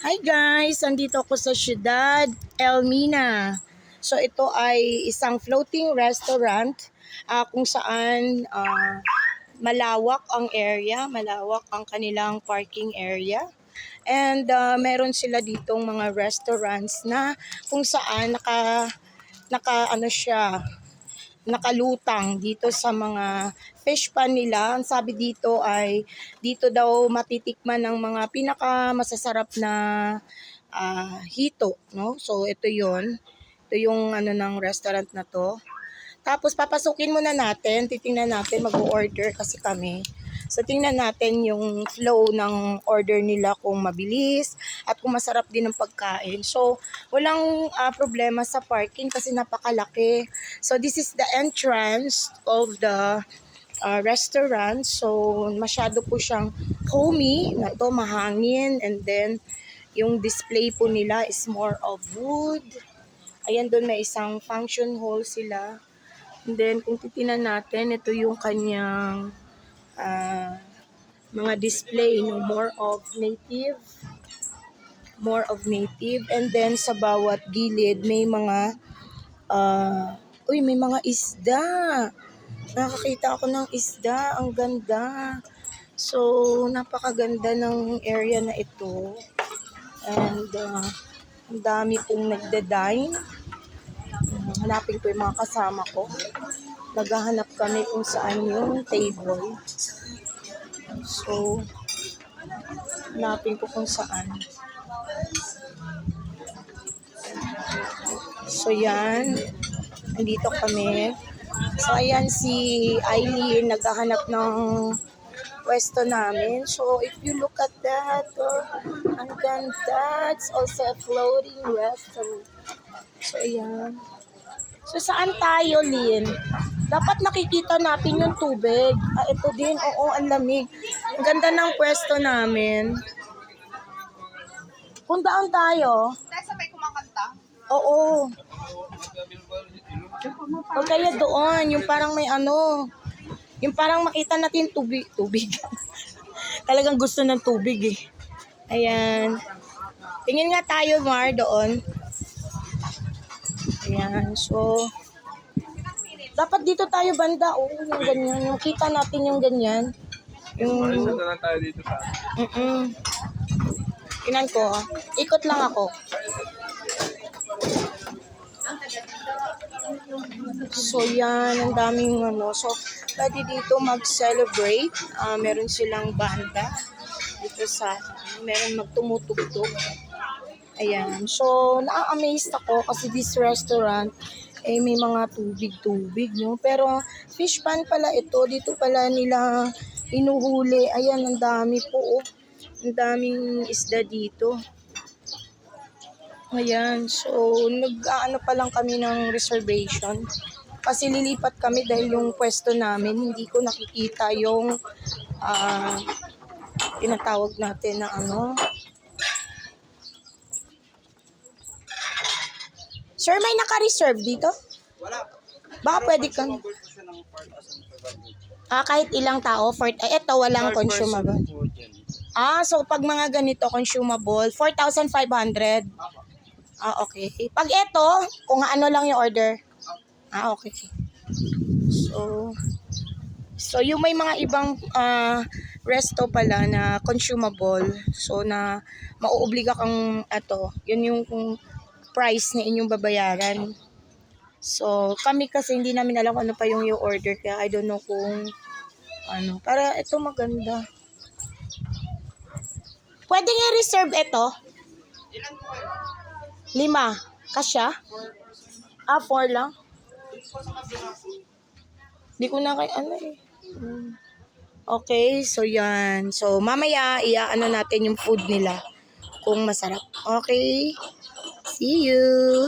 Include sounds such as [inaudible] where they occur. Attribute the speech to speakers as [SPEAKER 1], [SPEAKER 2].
[SPEAKER 1] Hi guys! Andito ako sa Ciudad Elmina. So ito ay isang floating restaurant ah, kung saan ah, malawak ang area, malawak ang kanilang parking area. And ah, meron sila ditong mga restaurants na kung saan naka naka ano siya, nakalutang dito sa mga fish pan nila. Ang sabi dito ay dito daw matitikman ng mga pinaka masasarap na ah, hito, no? So ito 'yon. Ito yung ano ng restaurant na to. Tapos papasukin muna natin, titingnan natin mag-order kasi kami. So tingnan natin yung flow ng order nila kung mabilis at kung masarap din ang pagkain. So walang ah, problema sa parking kasi napakalaki. So this is the entrance of the uh, restaurant. So, masyado po siyang homey. Na ito, mahangin. And then, yung display po nila is more of wood. Ayan, doon may isang function hall sila. And then, kung titinan natin, ito yung kanyang ah, mga display. No? More of native. More of native. And then, sa bawat gilid, may mga ah, uy, may mga isda. Nakakita ako ng isda. Ang ganda. So, napakaganda ng area na ito. And, uh, ang dami pong nagda-dine. Hanapin ko yung mga kasama ko. Naghahanap kami kung saan yung table. So, hanapin ko kung saan. So, yan. Nandito kami. So, ayan si Eileen, naghahanap ng pwesto namin. So, if you look at that, oh, ang ganda. It's also a floating restaurant. So, ayan. So, saan tayo, Lin? Dapat nakikita natin yung tubig. Ah, ito din. Oo, ang lamig. Ang ganda ng pwesto namin. Kung daan tayo,
[SPEAKER 2] Dahil sabay kumakanta.
[SPEAKER 1] oo. O kaya doon, yung parang may ano, yung parang makita natin tubig, tubig. [laughs] Talagang gusto ng tubig eh. Ayan. Tingin nga tayo, Mar, doon. Ayan, so, dapat dito tayo banda. Oo, yung ganyan. Yung kita natin yung ganyan. Yung,
[SPEAKER 3] Marisa na lang tayo dito sa
[SPEAKER 1] mm Tinan ko, ah. ikot lang ako. So yan, ang daming ano. So, pwede dito mag-celebrate. Ah, meron silang banda dito sa, meron magtumutugtog. Ayan. So, na-amaze ako kasi this restaurant, eh, may mga tubig-tubig, no? Pero, fish pan pala ito. Dito pala nila inuhuli. Ayan, ang dami po, oh. Ang daming isda dito. Ayan, so nag-ano pa lang kami ng reservation. Kasi lilipat kami dahil yung pwesto namin, hindi ko nakikita yung ah tinatawag natin na ano. Sir, may naka-reserve dito?
[SPEAKER 3] Wala.
[SPEAKER 1] Baka pwede kang...
[SPEAKER 3] Consumable po siya ng 4,500.
[SPEAKER 1] Ah, kahit ilang tao, for, eh, ito walang consumable. Ah, so pag mga ganito consumable, 4,500. Ah, okay. Pag ito, kung ano lang yung order. Ah, okay. So, so yung may mga ibang ah, resto pala na consumable. So, na mauobliga kang ato. Yun yung price na inyong babayaran. So, kami kasi hindi namin alam ano pa yung yung order. Kaya I don't know kung ano. Para ito maganda. Pwede nga reserve ito.
[SPEAKER 3] Ilan po?
[SPEAKER 1] Lima. Kasya? Ah, four lang? Hindi ko na kay ano eh. Okay, so yan. So, mamaya, iaano natin yung food nila kung masarap. Okay? See you!